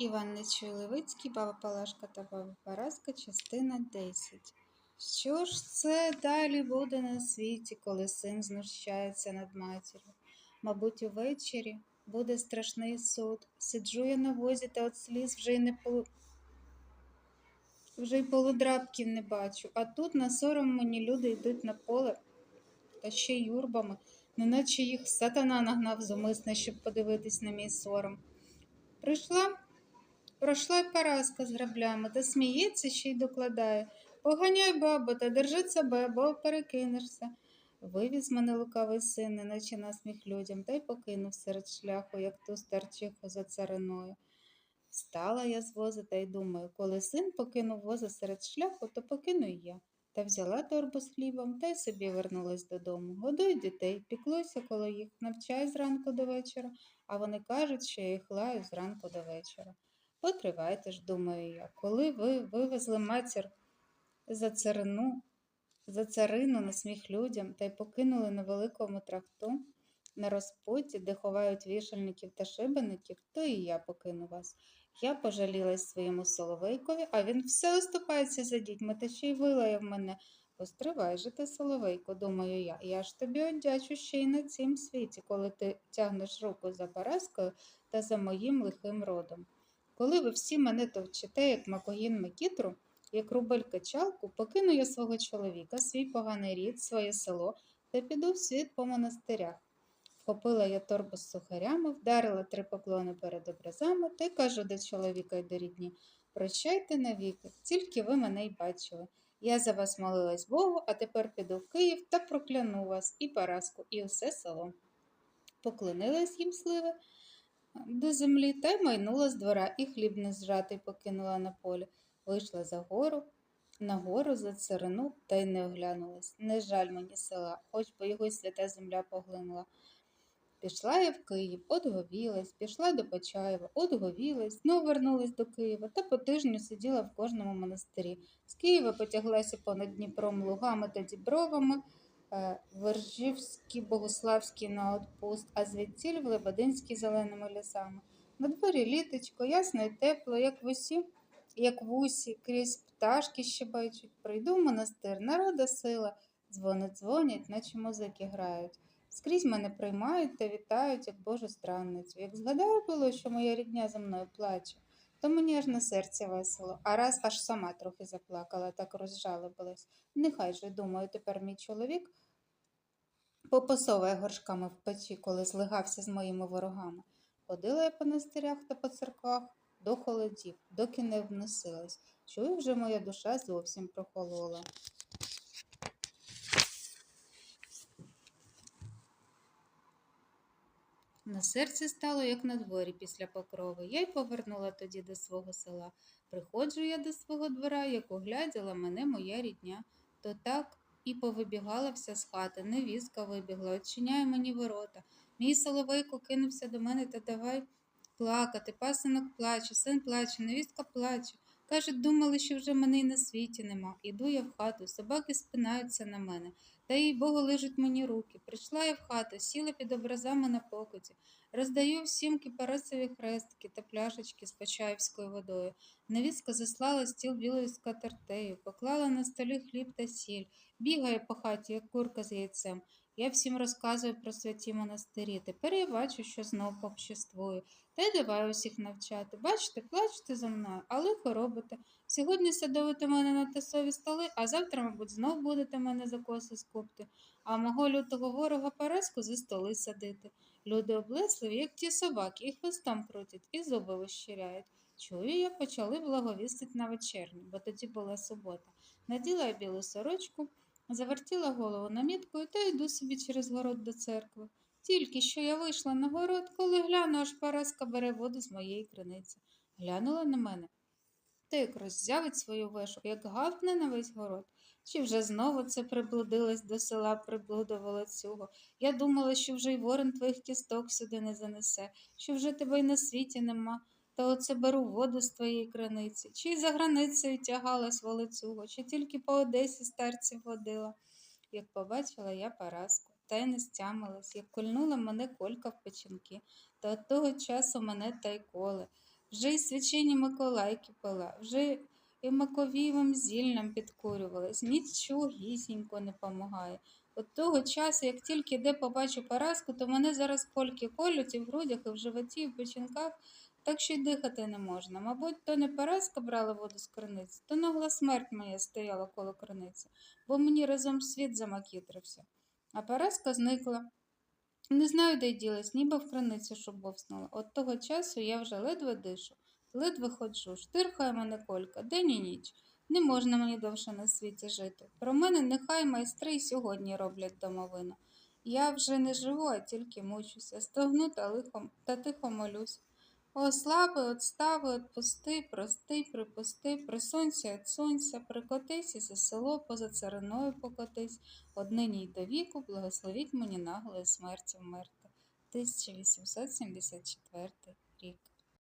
Іван Нечуй Левицький, Баба Палашка та Баба Параска, частина 10. Що ж це далі буде на світі, коли син знущається над матір'ю? Мабуть, увечері буде страшний суд. Сиджу я на возі та от сліз вже й не полу... вже й полудрабків не бачу. А тут на сором мені люди йдуть на поле та ще й юрбами, неначе їх сатана нагнав зумисне, щоб подивитись на мій сором. Прийшла, пройшла й Параска з граблями, та сміється ще й докладає. Поганяй, бабо, та держи себе, бо перекинешся. Вивіз мене лукавий син, неначе насміх людям, та й покинув серед шляху, як ту старчиху за цариною. Встала я з воза та й думаю, коли син покинув воза серед шляху, то покину й я. Та взяла торбу з хлібом та й собі вернулась додому. Годуй дітей, піклуйся коло їх, навчай зранку до вечора, а вони кажуть, що я їх лаю зранку до вечора. Потривайте ж, думаю я, коли ви вивезли матір за царину, за царину на сміх людям та й покинули на великому тракту на розпуті, де ховають вішальників та шибеників, то і я покину вас. Я пожалілась своєму соловейкові, а він все оступається за дітьми та ще й вилаяв мене. Постривай же ти, соловейко, думаю я, я ж тобі одячу ще й на цім світі, коли ти тягнеш руку за Параскою та за моїм лихим родом. Коли ви всі мене товчите, як макогін Микітру, як рубель качалку, покину я свого чоловіка, свій поганий рід, своє село та піду в світ по монастирях. Вхопила я торбу з сухарями, вдарила три поклони перед образами та й кажу до чоловіка й до рідні Прощайте навіки, тільки ви мене й бачили. Я за вас молилась Богу, а тепер піду в Київ та прокляну вас і Параску, і усе село. Поклонилась їм сливи до землі та й майнула з двора, і хліб не зжатий покинула на полі. Вийшла за гору, на гору за царину та й не оглянулась. Не жаль мені села, хоч би його свята земля поглинула. Пішла я в Київ, одговілась, пішла до Почаєва, одговілась, знов вернулась до Києва та по тижню сиділа в кожному монастирі. З Києва потяглася понад Дніпром лугами та дібровами, Вержівський, Богославський на отпуст, а звідтіль в Лебединський зеленими лісами. На дворі літочко, ясно і тепло, як в усі, як в усі, крізь пташки щебечуть. Прийду в монастир, народа сила, дзвони дзвонять, наче музики грають. Скрізь мене приймають та вітають, як Божу странницю. Як згадаю було, що моя рідня за мною плаче, то мені аж на серці весело, а раз аж сама трохи заплакала, так розжалобилась. Нехай же, думаю, тепер мій чоловік попосовує горшками в печі, коли злигався з моїми ворогами. Ходила я по настирях та по церквах до холодів, доки не вносилась. Чую, вже моя душа зовсім прохолола. На серці стало, як на дворі після покрови. Я й повернула тоді до свого села. Приходжу я до свого двора, як огляділа мене моя рідня, то так і повибігала вся з хати. Невістка вибігла, очиняє мені ворота. Мій соловейко кинувся до мене та давай плакати. Пасинок плаче, син плаче, невістка плаче. Кажуть, думали, що вже мене й на світі нема. Іду я в хату, собаки спинаються на мене. Та їй Богу лежать мені руки. Прийшла я в хату, сіла під образами на покуті, роздаю всім кипарисові хрестики та пляшечки з почаївською водою. Невістка заслала стіл білою скатертею, поклала на столі хліб та сіль, бігає по хаті, як курка з яйцем. Я всім розказую про святі монастирі. Тепер я бачу, що знов похществую. Та й давай усіх навчати. Бачите, плачете за мною, а лихо робите. Сьогодні садовите мене на тесові столи, а завтра, мабуть, знов будете мене за коси скупти, а мого лютого ворога Параску за столи садити. Люди облесливі, як ті собаки, і хвостом крутять, і зуби вищиряють. Чую, я почали благовістить на вечерню, бо тоді була субота. Наділа я білу сорочку, завертіла голову наміткою та йду собі через город до церкви. Тільки що я вийшла на город, коли гляну, аж Параска бере воду з моєї криниці. Глянула на мене. Та як роззявить свою вешу, як гавкне на весь город. Чи вже знову це приблудилась до села, приблудувала цього. Я думала, що вже й ворон твоїх кісток сюди не занесе, що вже тебе й на світі нема. Та оце беру воду з твоєї криниці, чи за границею тягалась волоцюго, чи тільки по Одесі старців водила. Як побачила я Параску, та й не стямилась, як кольнула мене колька в печінки, та от того часу мене та й коле. вже й свячені Миколайки пила, вже і маковівим зіллям підкурювалась, нічогісінько не помагає. От того часу, як тільки де побачу Параску, то мене зараз кольки колють і в грудях, і в животі, і в печінках, так що й дихати не можна. Мабуть, то не Параска брала воду з криниці, то нагла смерть моя стояла коло криниці, бо мені разом світ замакітрився. А Параска зникла. Не знаю, де й ділась, ніби в криницю шубовснула. От того часу я вже ледве дишу, ледве ходжу, штирхає мене колька, день і ніч. Не можна мені довше на світі жити. Про мене нехай майстри й сьогодні роблять домовину. Я вже не живу, а тільки мучуся, стогну та лихом та тихо молюсь. О, слави, отстави, отпусти, прости, припусти, присунься від сонця, прикотись і за село поза цариною покотись, однині й до віку благословіть мені наглої смерті вмерти. 1874 рік.